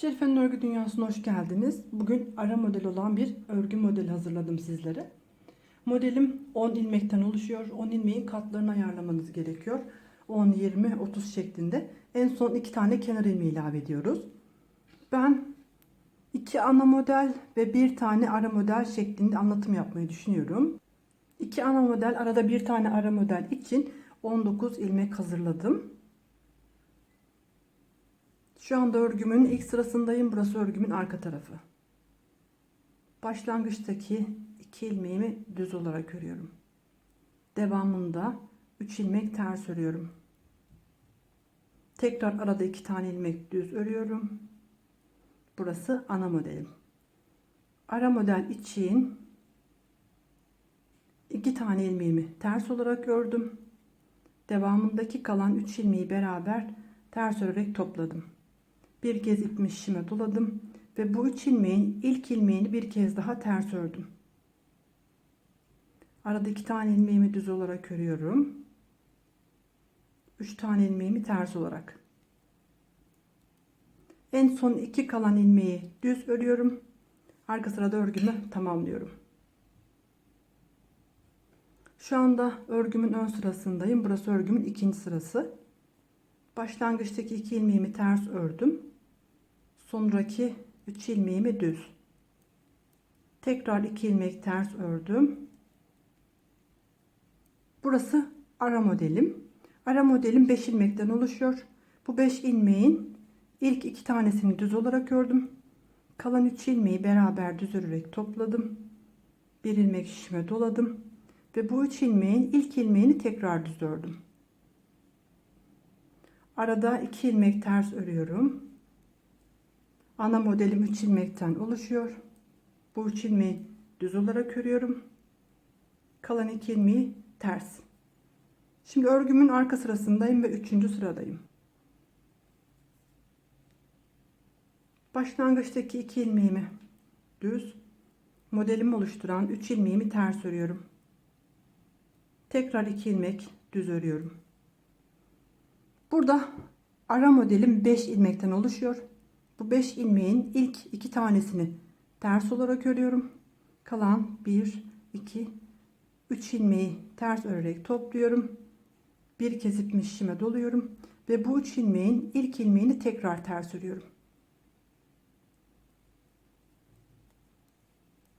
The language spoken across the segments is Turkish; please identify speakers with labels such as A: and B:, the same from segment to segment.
A: Şerife'nin örgü dünyasına hoş geldiniz. Bugün ara model olan bir örgü modeli hazırladım sizlere. Modelim 10 ilmekten oluşuyor. 10 ilmeğin katlarını ayarlamanız gerekiyor. 10, 20, 30 şeklinde. En son 2 tane kenar ilmeği ilave ediyoruz. Ben 2 ana model ve 1 tane ara model şeklinde anlatım yapmayı düşünüyorum. 2 ana model arada bir tane ara model için 19 ilmek hazırladım. Şu anda örgümün ilk sırasındayım. Burası örgümün arka tarafı. Başlangıçtaki iki ilmeğimi düz olarak örüyorum. Devamında 3 ilmek ters örüyorum. Tekrar arada iki tane ilmek düz örüyorum. Burası ana modelim. Ara model için iki tane ilmeğimi ters olarak ördüm. Devamındaki kalan 3 ilmeği beraber ters örerek topladım. Bir kez ipimi şişime doladım ve bu üç ilmeğin ilk ilmeğini bir kez daha ters ördüm. Arada iki tane ilmeğimi düz olarak örüyorum. Üç tane ilmeğimi ters olarak. En son iki kalan ilmeği düz örüyorum. Arka sırada örgümü tamamlıyorum. Şu anda örgümün ön sırasındayım. Burası örgümün ikinci sırası. Başlangıçtaki iki ilmeğimi ters ördüm. Sonraki 3 ilmeğimi düz. Tekrar 2 ilmek ters ördüm. Burası ara modelim. Ara modelim 5 ilmekten oluşuyor. Bu 5 ilmeğin ilk iki tanesini düz olarak ördüm. Kalan 3 ilmeği beraber düz örerek topladım. Bir ilmek şişime doladım ve bu 3 ilmeğin ilk ilmeğini tekrar düz ördüm. Arada 2 ilmek ters örüyorum. Ana modelim 3 ilmekten oluşuyor. Bu 3 ilmeği düz olarak örüyorum. Kalan 2 ilmeği ters. Şimdi örgümün arka sırasındayım ve 3. sıradayım. Başlangıçtaki 2 ilmeğimi düz, modelimi oluşturan 3 ilmeğimi ters örüyorum. Tekrar 2 ilmek düz örüyorum. Burada ara modelim 5 ilmekten oluşuyor. Bu 5 ilmeğin ilk iki tanesini ters olarak örüyorum. Kalan 1, 2, 3 ilmeği ters örerek topluyorum. Bir kez ipimi şişime doluyorum. Ve bu 3 ilmeğin ilk ilmeğini tekrar ters örüyorum.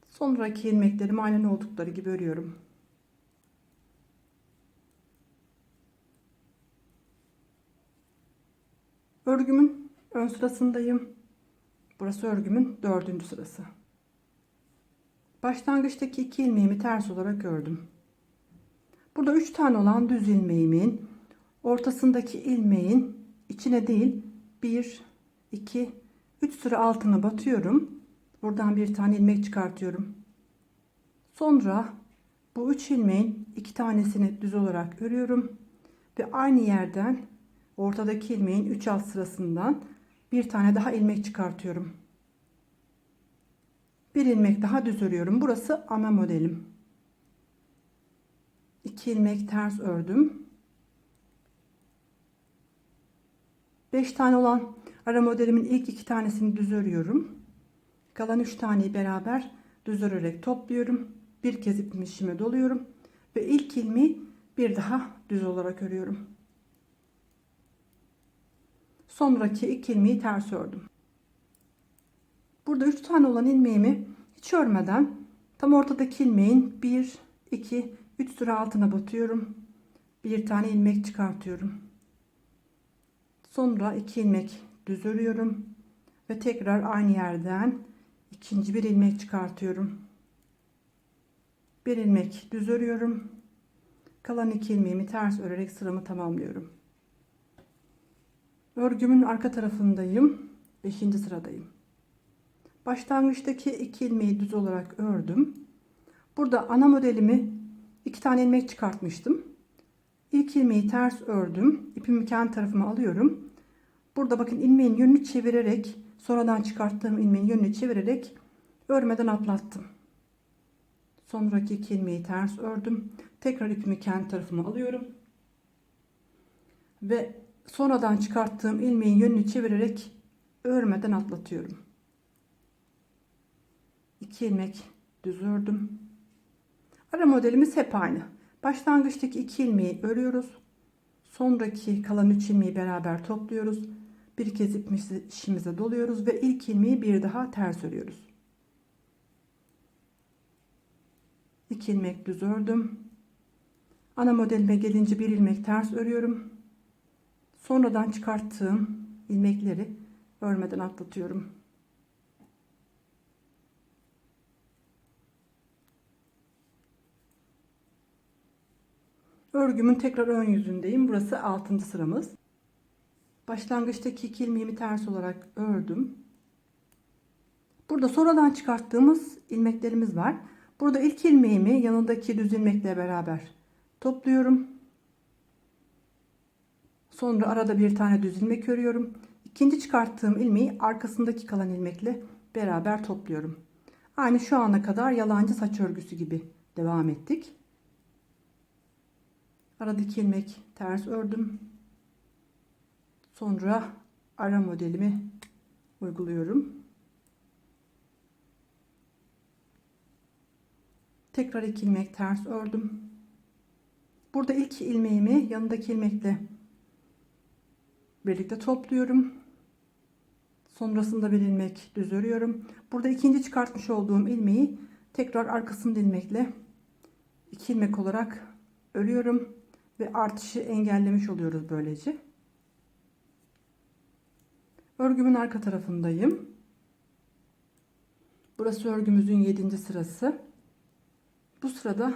A: Sonraki ilmeklerimi aynen oldukları gibi örüyorum. Örgümün ön sırasındayım. Burası örgümün dördüncü sırası. Başlangıçtaki iki ilmeğimi ters olarak ördüm. Burada üç tane olan düz ilmeğimin ortasındaki ilmeğin içine değil bir, iki, üç sıra altına batıyorum. Buradan bir tane ilmek çıkartıyorum. Sonra bu üç ilmeğin iki tanesini düz olarak örüyorum ve aynı yerden ortadaki ilmeğin 3 alt sırasından bir tane daha ilmek çıkartıyorum. Bir ilmek daha düz örüyorum. Burası ana modelim. 2 ilmek ters ördüm. 5 tane olan ara modelimin ilk iki tanesini düz örüyorum. Kalan 3 taneyi beraber düz örerek topluyorum. Bir kez ipimi işime doluyorum ve ilk ilmeği bir daha düz olarak örüyorum. Sonraki iki ilmeği ters ördüm. Burada 3 tane olan ilmeğimi hiç örmeden tam ortadaki ilmeğin 1, 2, 3 sıra altına batıyorum. Bir tane ilmek çıkartıyorum. Sonra iki ilmek düz örüyorum ve tekrar aynı yerden ikinci bir ilmek çıkartıyorum. Bir ilmek düz örüyorum. Kalan iki ilmeğimi ters örerek sıramı tamamlıyorum. Örgümün arka tarafındayım. 5. sıradayım. Başlangıçtaki iki ilmeği düz olarak ördüm. Burada ana modelimi iki tane ilmek çıkartmıştım. İlk ilmeği ters ördüm. İpimi kendi tarafıma alıyorum. Burada bakın ilmeğin yönünü çevirerek sonradan çıkarttığım ilmeğin yönünü çevirerek örmeden atlattım. Sonraki iki ilmeği ters ördüm. Tekrar ipimi kendi tarafıma alıyorum. Ve sonradan çıkarttığım ilmeğin yönünü çevirerek örmeden atlatıyorum. 2 ilmek düz ördüm. Ara modelimiz hep aynı. Başlangıçtaki 2 ilmeği örüyoruz. Sonraki kalan 3 ilmeği beraber topluyoruz. Bir kez ipimizi işimize doluyoruz ve ilk ilmeği bir daha ters örüyoruz. 2 ilmek düz ördüm. Ana modelime gelince bir ilmek ters örüyorum. Sonradan çıkarttığım ilmekleri örmeden atlatıyorum. Örgümün tekrar ön yüzündeyim. Burası 6. sıramız. Başlangıçtaki iki ilmeğimi ters olarak ördüm. Burada sonradan çıkarttığımız ilmeklerimiz var. Burada ilk ilmeğimi yanındaki düz ilmekle beraber topluyorum. Sonra arada bir tane düz ilmek örüyorum. İkinci çıkarttığım ilmeği arkasındaki kalan ilmekle beraber topluyorum. Aynı şu ana kadar yalancı saç örgüsü gibi devam ettik. Aradaki ilmek ters ördüm. Sonra ara modelimi uyguluyorum. Tekrar iki ilmek ters ördüm. Burada ilk ilmeğimi yanındaki ilmekle birlikte topluyorum. Sonrasında bir ilmek düz örüyorum. Burada ikinci çıkartmış olduğum ilmeği tekrar arkasında ilmekle iki ilmek olarak örüyorum ve artışı engellemiş oluyoruz böylece. Örgümün arka tarafındayım. Burası örgümüzün 7. sırası. Bu sırada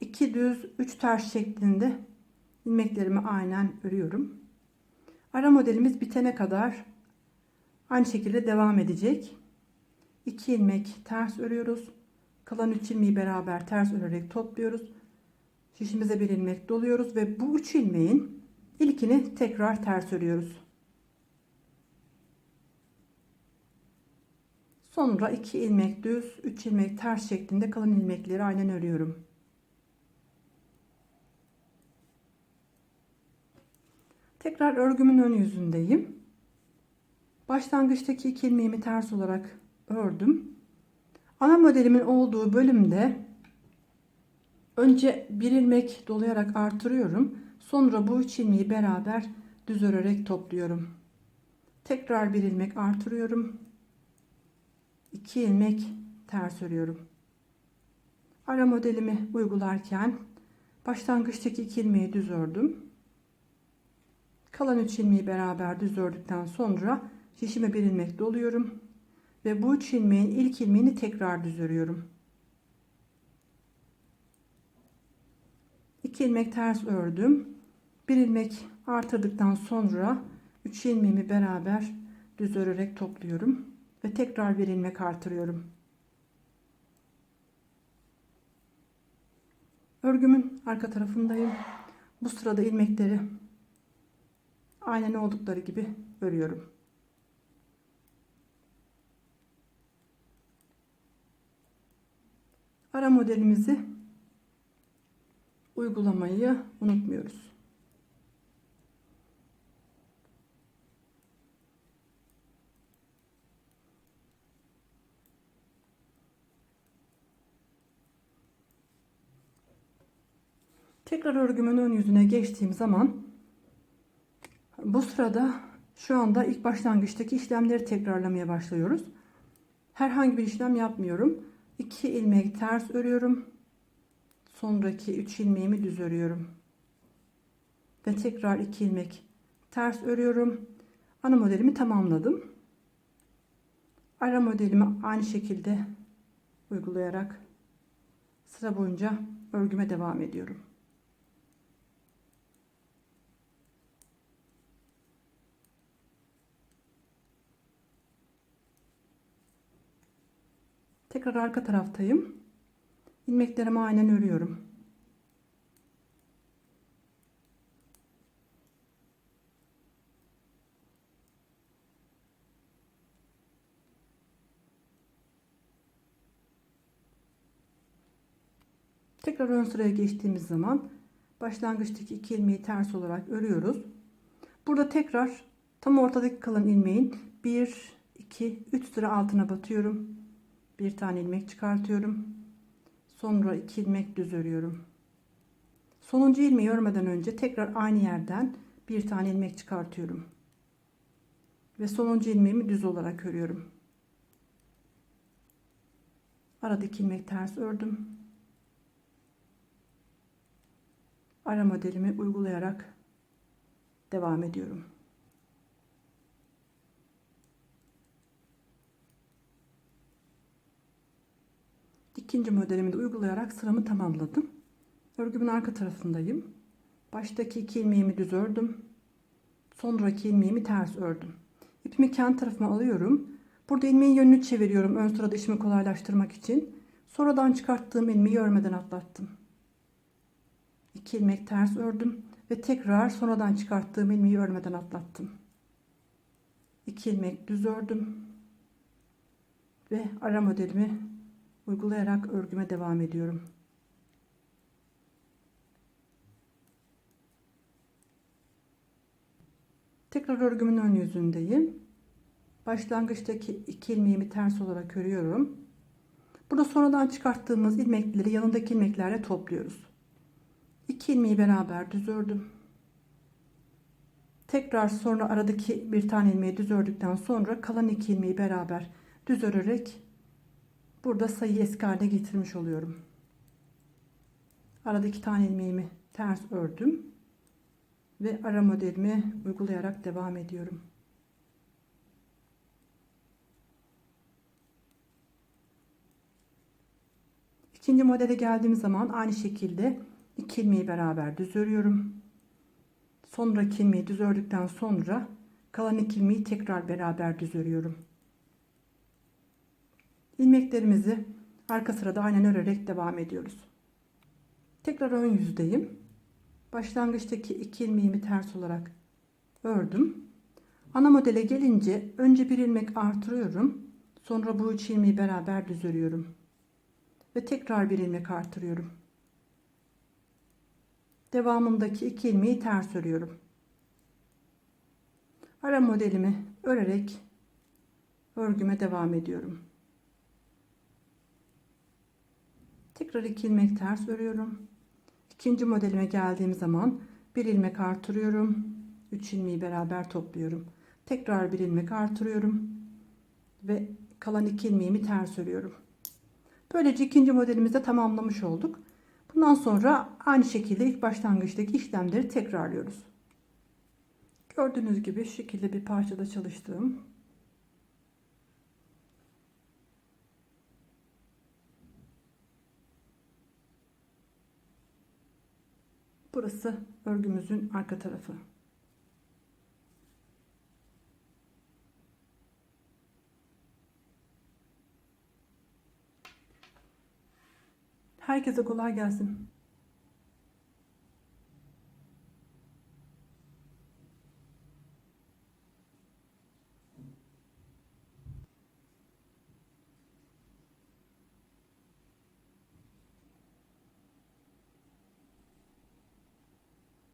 A: 2 düz 3 ters şeklinde ilmeklerimi aynen örüyorum. Ara modelimiz bitene kadar aynı şekilde devam edecek. 2 ilmek ters örüyoruz. Kalan 3 ilmeği beraber ters örerek topluyoruz. Şişimize bir ilmek doluyoruz ve bu 3 ilmeğin ilkini tekrar ters örüyoruz. Sonra 2 ilmek düz, 3 ilmek ters şeklinde kalan ilmekleri aynen örüyorum. Tekrar örgümün ön yüzündeyim. Başlangıçtaki iki ilmeğimi ters olarak ördüm. Ana modelimin olduğu bölümde önce bir ilmek dolayarak artırıyorum. Sonra bu üç ilmeği beraber düz örerek topluyorum. Tekrar bir ilmek artırıyorum. 2 ilmek ters örüyorum. Ara modelimi uygularken başlangıçtaki 2 ilmeği düz ördüm. Kalan 3 ilmeği beraber düz ördükten sonra şişime bir ilmek doluyorum ve bu 3 ilmeğin ilk ilmeğini tekrar düz örüyorum. 2 ilmek ters ördüm. Bir ilmek artırdıktan sonra 3 ilmeğimi beraber düz örerek topluyorum ve tekrar bir ilmek artırıyorum. Örgümün arka tarafındayım. Bu sırada ilmekleri aynen oldukları gibi örüyorum. Ara modelimizi uygulamayı unutmuyoruz. Tekrar örgümün ön yüzüne geçtiğim zaman bu sırada şu anda ilk başlangıçtaki işlemleri tekrarlamaya başlıyoruz. Herhangi bir işlem yapmıyorum. 2 ilmek ters örüyorum. Sonraki 3 ilmeğimi düz örüyorum. Ve tekrar 2 ilmek ters örüyorum. Ana modelimi tamamladım. Ara modelimi aynı şekilde uygulayarak sıra boyunca örgüme devam ediyorum. Tekrar arka taraftayım. İlmeklerimi aynen örüyorum. Tekrar ön sıraya geçtiğimiz zaman başlangıçtaki iki ilmeği ters olarak örüyoruz. Burada tekrar Tam ortadaki kalan ilmeğin 1, 2, 3 sıra altına batıyorum. Bir tane ilmek çıkartıyorum. Sonra 2 ilmek düz örüyorum. Sonuncu ilmeği örmeden önce tekrar aynı yerden bir tane ilmek çıkartıyorum. Ve sonuncu ilmeğimi düz olarak örüyorum. Aradaki ilmek ters ördüm. Ara modelimi uygulayarak devam ediyorum. İkinci modelimi de uygulayarak sıramı tamamladım. Örgümün arka tarafındayım. Baştaki iki ilmeğimi düz ördüm. Sonraki ilmeğimi ters ördüm. İpimi kendi tarafıma alıyorum. Burada ilmeğin yönünü çeviriyorum ön sırada işimi kolaylaştırmak için. Sonradan çıkarttığım ilmeği örmeden atlattım. İki ilmek ters ördüm ve tekrar sonradan çıkarttığım ilmeği örmeden atlattım. İki ilmek düz ördüm ve ara modelimi uygulayarak örgüme devam ediyorum. Tekrar örgümün ön yüzündeyim. Başlangıçtaki iki ilmeğimi ters olarak örüyorum. Burada sonradan çıkarttığımız ilmekleri yanındaki ilmeklerle topluyoruz. İki ilmeği beraber düz ördüm. Tekrar sonra aradaki bir tane ilmeği düz ördükten sonra kalan iki ilmeği beraber düz örerek burada sayıyı eski haline getirmiş oluyorum. Aradaki tane ilmeğimi ters ördüm ve ara modelimi uygulayarak devam ediyorum. İkinci modele geldiğim zaman aynı şekilde iki ilmeği beraber düz örüyorum. Sonraki ilmeği düz ördükten sonra kalan iki ilmeği tekrar beraber düz örüyorum. İlmeklerimizi arka sırada aynen örerek devam ediyoruz. Tekrar ön yüzdeyim. Başlangıçtaki iki ilmeğimi ters olarak ördüm. Ana modele gelince önce bir ilmek artırıyorum. Sonra bu üç ilmeği beraber düz örüyorum. Ve tekrar bir ilmek artırıyorum. Devamındaki iki ilmeği ters örüyorum. Ara modelimi örerek örgüme devam ediyorum. Tekrar iki ilmek ters örüyorum. İkinci modelime geldiğim zaman bir ilmek artırıyorum. 3 ilmeği beraber topluyorum. Tekrar bir ilmek artırıyorum ve kalan iki ilmeğimi ters örüyorum. Böylece ikinci modelimizi tamamlamış olduk. Bundan sonra aynı şekilde ilk başlangıçtaki işlemleri tekrarlıyoruz. Gördüğünüz gibi şu şekilde bir parçada çalıştığım Burası örgümüzün arka tarafı. Herkese kolay gelsin.